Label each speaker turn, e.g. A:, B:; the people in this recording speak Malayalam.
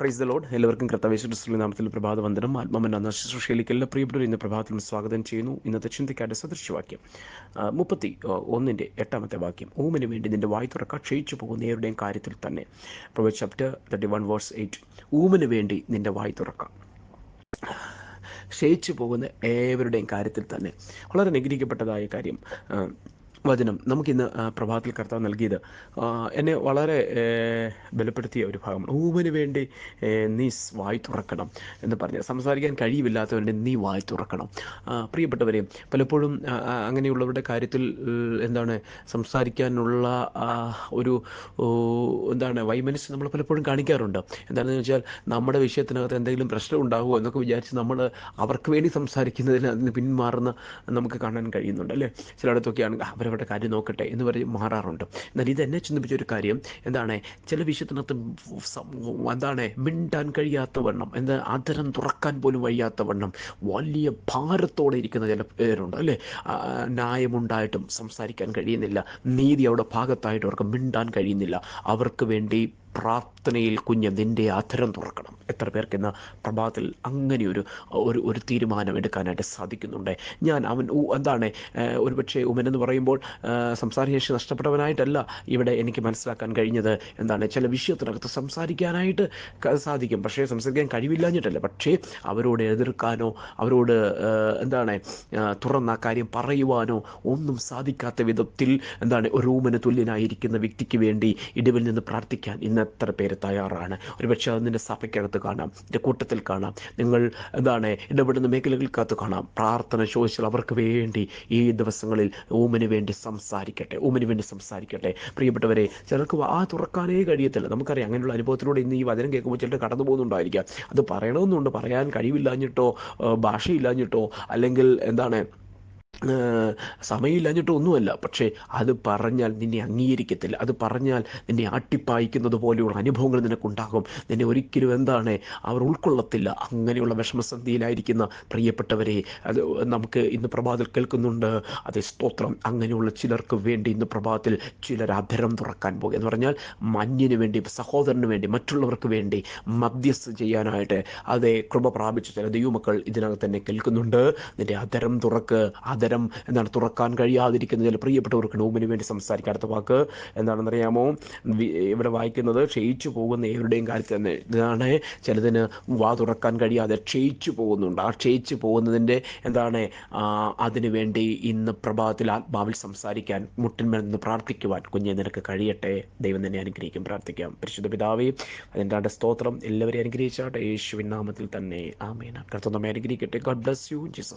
A: പ്രൈസ് ദ ലോഡ് എല്ലാവർക്കും കർത്തവേശ്വര നാമത്തിൽ പ്രഭാത വന്ദനം. ആത്മമന്ന ശുശ്രൂഷയിലേക്ക് എല്ലാ പ്രിയപ്പെട്ടവരും ഇന്ന് പ്രഭാതത്തിലും സ്വാഗതം ചെയ്യുന്നു. ഇന്നത്തെ ചിന്തയ്ക്കായിട്ട് സദൃശ്യവാക്യം മുപ്പത്തി ഒന്നിന്റെ എട്ടാമത്തെ വാക്യം. ഓമിന് വേണ്ടി നിന്റെ വായി തുറക്ക ക്ഷയിച്ചു പോകുന്ന ഏവരുടെയും കാര്യത്തിൽ തന്നെ. പ്രൊവൈ chapter thirty one verse eight ഊമിന് വേണ്ടി നിന്റെ വായി തുറക്ക. ക്ഷയിച്ചു പോകുന്ന ഏവരുടെയും കാര്യത്തിൽ തന്നെ. വളരെ നിഗ്രഹിക്കപ്പെട്ടതായ കാര്യം വചനം നമുക്കിന്ന് പ്രഭാതത്തിൽ കർത്താവ് നൽകിയത് എന്നെ വളരെ ബലപ്പെടുത്തിയ ഒരു ഭാഗമാണ്. ഊമന് വേണ്ടി നീ വായി തുറക്കണം എന്ന് പറഞ്ഞ് സംസാരിക്കാൻ കഴിവില്ലാത്തവരുടെ നീ വായി തുറക്കണം. പ്രിയപ്പെട്ടവരെ പലപ്പോഴും അങ്ങനെയുള്ളവരുടെ കാര്യത്തിൽ എന്താണ് സംസാരിക്കാനുള്ള ഒരു എന്താണ് വൈമനസ് നമ്മൾ പലപ്പോഴും കാണിക്കാറുണ്ട്. എന്താണെന്ന് വെച്ചാൽ നമ്മുടെ വിഷയത്തിനകത്ത് എന്തെങ്കിലും പ്രശ്നം ഉണ്ടാകുമോ എന്നൊക്കെ വിചാരിച്ച് നമ്മൾ അവർക്ക് വേണ്ടി സംസാരിക്കുന്നതിന് അതിന് പിന്മാറുന്ന നമുക്ക് കാണാൻ കഴിയുന്നുണ്ട് അല്ലേ? ചിലയിടത്തൊക്കെയാണ് അവരവരുടെ കാര്യം നോക്കട്ടെ എന്ന് പറഞ്ഞ് മാറാറുണ്ട്. എന്നാൽ ഇത് എന്നെ ചിന്തിപ്പിച്ച ഒരു കാര്യം എന്താണ്? ചില വിഷയത്തിനകത്ത് എന്താണ്? മിണ്ടാൻ കഴിയാത്ത വണ്ണം എന്താ ആദരം തുറക്കാൻ പോലും വയ്യാത്ത വണ്ണം വലിയ ഭാരത്തോടെ ഇരിക്കുന്ന ചില പേരുണ്ട് അല്ലേ? ന്യായമുണ്ടായിട്ടും സംസാരിക്കാൻ കഴിയുന്നില്ല. നീതി അവിടെ ഭാഗത്തായിട്ട് അവർക്ക് മിണ്ടാൻ കഴിയുന്നില്ല. അവർക്ക് വേണ്ടി പ്രാർത്ഥനയിൽ കുഞ്ഞ് നിന്റെ അധരം തുറക്കണം. എത്ര പേർക്ക് ഇന്ന് പ്രഭാതത്തിൽ അങ്ങനെ ഒരു ഒരു ഒരു തീരുമാനം എടുക്കാനായിട്ട് സാധിക്കുന്നുണ്ട്. ഞാൻ അവൻ എന്താണ് ഒരു ഒരുപക്ഷെ ഉമൻ എന്ന് പറയുമ്പോൾ സംസാരശേഷി നഷ്ടപ്പെട്ടവനായിട്ടല്ല ഇവിടെ എനിക്ക് മനസ്സിലാക്കാൻ കഴിഞ്ഞത്. എന്താണ് ചില വിഷയത്തിനകത്ത് സംസാരിക്കാനായിട്ട് സാധിക്കും. പക്ഷേ സംസാരിക്കാൻ കഴിവില്ലാഞ്ഞിട്ടല്ല. പക്ഷേ അവരോട് എതിർക്കാനോ അവരോട് എന്താണ് തുറന്ന കാര്യം പറയുവാനോ ഒന്നും സാധിക്കാത്ത വിധത്തിൽ എന്താണ് ഒരു റൂമിന് തുല്യനായിരിക്കുന്ന വ്യക്തിക്ക് വേണ്ടി ഇടിവിൽ നിന്ന് പ്രാർത്ഥിക്കാൻ ഇന്ന് എത്ര പേര് തയ്യാറാണ്. ഒരുപക്ഷെ അത് നിന്റെ കാണാം. എന്റെ കൂട്ടത്തിൽ കാണാം. നിങ്ങൾ എന്താണ് ഇടപെടുന്ന മേഖലകൾക്കകത്ത് കാണാം. പ്രാർത്ഥന ചോദിച്ചാൽ അവർക്ക് വേണ്ടി ഈ ദിവസങ്ങളിൽ ഊമിന് വേണ്ടി സംസാരിക്കട്ടെ. ഊമിന് വേണ്ടി സംസാരിക്കട്ടെ. പ്രിയപ്പെട്ടവരെ ചിലർക്ക് ആ തുറക്കാനേ കഴിയത്തില്ല. നമുക്കറിയാം അങ്ങനെയുള്ള അനുഭവത്തിലൂടെ ഇന്ന് ഈ വചനം കേൾക്കുമ്പോൾ ചിലർ കടന്നു പോകുന്നുണ്ടായിരിക്കാം. അത് പറയണമെന്നുണ്ട്. പറയാൻ കഴിവില്ലാഞ്ഞിട്ടോ ഭാഷയില്ലാഞ്ഞിട്ടോ അല്ലെങ്കിൽ എന്താണ് സമയമില്ലാഞ്ഞിട്ടോ ഒന്നുമല്ല പക്ഷേ അത് പറഞ്ഞാൽ നിന്നെ അംഗീകരിക്കത്തില്ല. അത് പറഞ്ഞാൽ നിന്നെ ആട്ടിപ്പായിക്കുന്നത് പോലെയുള്ള അനുഭവങ്ങൾ നിനക്കുണ്ടാകും. നിന്നെ ഒരിക്കലും എന്താണ് അവർ ഉൾക്കൊള്ളത്തില്ല. അങ്ങനെയുള്ള വിഷമസന്ധിയിലായിരിക്കുന്ന പ്രിയപ്പെട്ടവരെ അത് നമുക്ക് ഇന്ന് പ്രഭാതത്തിൽ കേൾക്കുന്നുണ്ട്. അതേ സ്തോത്രം. അങ്ങനെയുള്ള ചിലർക്ക് വേണ്ടി ഇന്ന് പ്രഭാതത്തിൽ ചിലർ അധരം തുറക്കാൻ പോകുക എന്ന് പറഞ്ഞാൽ മഞ്ഞിന് വേണ്ടി സഹോദരന് വേണ്ടി മറ്റുള്ളവർക്ക് വേണ്ടി മധ്യസ്ഥ ചെയ്യാനായിട്ട്. അതേ കൃപ പ്രാപിച്ച ചില ദൈവമക്കൾ ഇതിനകത്ത് തന്നെ കേൾക്കുന്നുണ്ട്. നിന്റെ അധരം തുറക്ക് അധരം എന്താണ് തുറക്കാൻ കഴിയാതിരിക്കുന്ന ചില പ്രിയപ്പെട്ടവർക്ക് നോമിന് വേണ്ടി സംസാരിക്കുക അടുത്ത വാക്ക് എന്താണെന്നറിയാമോ? ഇവിടെ വായിക്കുന്നത് ക്ഷയിച്ചു പോകുന്ന ഏവരുടെയും കാര്യത്തിൽ തന്നെ ഇതാണ്. ചിലതിന് വാ തുറക്കാൻ കഴിയാതെ ക്ഷയിച്ചു പോകുന്നുണ്ട്. ആ ക്ഷയിച്ചു പോകുന്നതിന്റെ എന്താണ്? അതിനു വേണ്ടി ഇന്ന് പ്രഭാതത്തിൽ ആത്മാവിൽ സംസാരിക്കാൻ മുട്ടിന്മേൽ നിന്ന് പ്രാർത്ഥിക്കുവാൻ കുഞ്ഞെ നിനക്ക് കഴിയട്ടെ. ദൈവം തന്നെ അനുഗ്രഹിക്കും. പ്രാർത്ഥിക്കാം. പരിശുദ്ധ പിതാവേ അതിന്റെ സ്തോത്രം എല്ലാവരെയും അനുഗ്രഹിച്ചാട്ടെ. യേശുവിൻ നാമത്തിൽ തന്നെ. ആമേന കർത്തമ്മ അനുഗ്രഹിക്കട്ടെ. God bless you Jesus